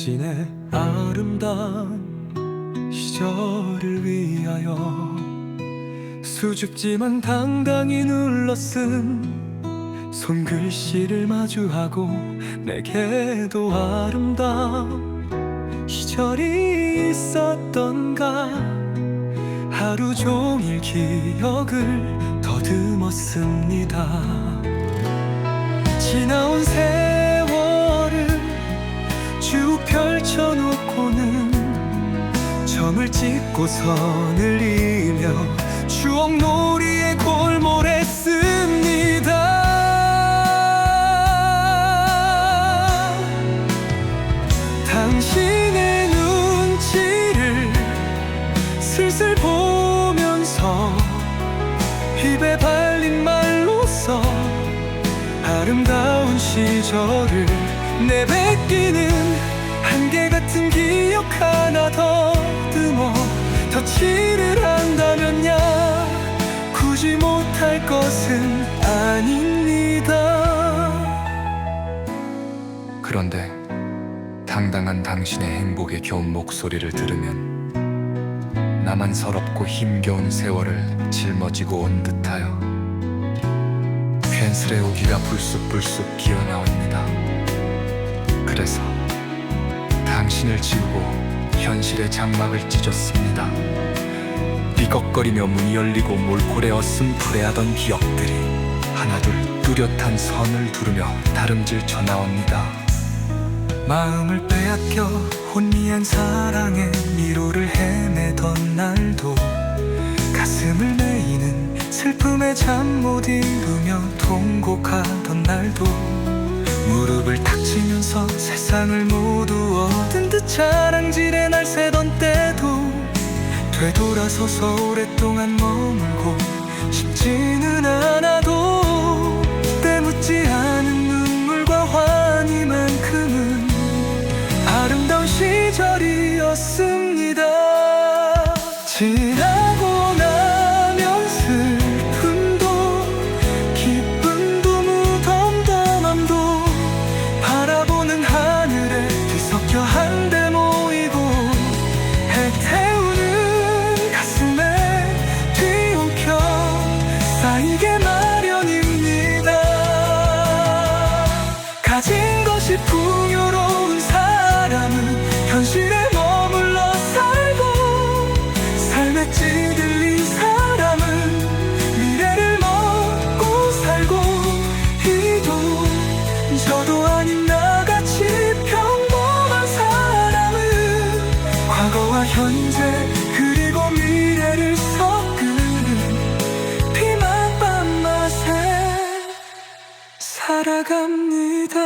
당신의 아름다운 시절을 위하여 수줍지만 당당히 눌러쓴 손글씨를 마주하고 내게도 아름다운 시절이 있었던가? 하루 종일 기억을 더듬었습니다. 지나온 세 점을 찍고 선을 이며 추억 놀이에 골몰했습니다. 당신의 눈치를 슬슬 보면서 입에 발린 말로써 아름다운 시절을 내뱉기는 한결같은 기억 하나 더듬어 터치를 한다면야 굳이 못할 것은 아닙니다 그런데 당당한 당신의 행복에 겨운 목소리를 들으면 나만 서럽고 힘겨운 세월을 짊어지고 온 듯하여 괜스레 오기가 불쑥불쑥 기어나옵니다. 그래서 당신을 지우고 현실의 장막을 찢었습니다. 삐걱거리며 문이 열리고 몰골에 어슴푸레하던 기억들이 하나둘 뚜렷한 선을 두르며 다름질 쳐 나옵니다. 마음을 빼앗겨 혼미한 사랑에 미로를 헤매던 날도 가슴을 메이는 슬픔에 잠 못 이루며 통곡하던 날도 무릎을 탁 치면서 세상을 모두 얻은 듯 자랑질에 날 새던 때도 되돌아서서 오랫동안 머물고 싶지는 않아도 때묻지 않은 눈물과 환희만큼은 아름다운 시절이었습니다. 지나 현재 그리고 미래를 섞는 피맛밥 맛에 살아갑니다.